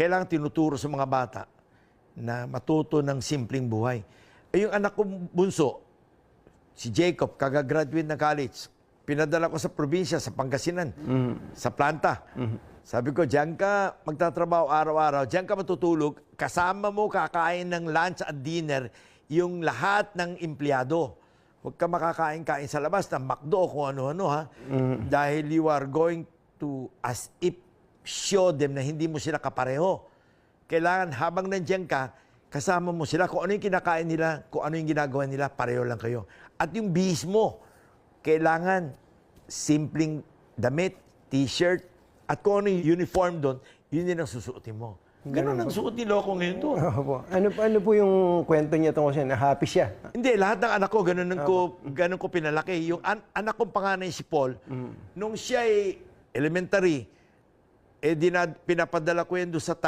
kailangan tinuturo sa mga bata na matuto ng simpleng buhay. Eh, yung anak kong bunso, si Jacob, kagagraduate na college, pinadala ko sa probinsya, sa Pangasinan, sa planta. Sabi ko, diyan ka magtatrabaho araw-araw, diyan ka matutulog, kasama mo kakain ng lunch at dinner yung lahat ng empleyado. Huwag ka makakain-kain sa labas ng McDo o kung ano-ano ha. Dahil you are going to, as if, show them na hindi mo sila kapareho. Kailangan habang nandiyan ka, kasama mo sila. Kung ano yung kinakain nila, kung ano yung ginagawa nila, pareho lang kayo. At yung bihis mo, kailangan simpleng damit, t-shirt, at kung ano yung uniform doon, yun din ang susuotin mo. Ganun ang suot ni Loco ngayon doon. Opo. Ano, ano po yung kwento niya tungkol siya na happy siya? Hindi, lahat ng anak ko, ganun, ang ko, ganun ko pinalaki. Yung an- anak kong panganay si Paul, nung siya ay elementary, eh, dinad, pinapadala ko yan doon sa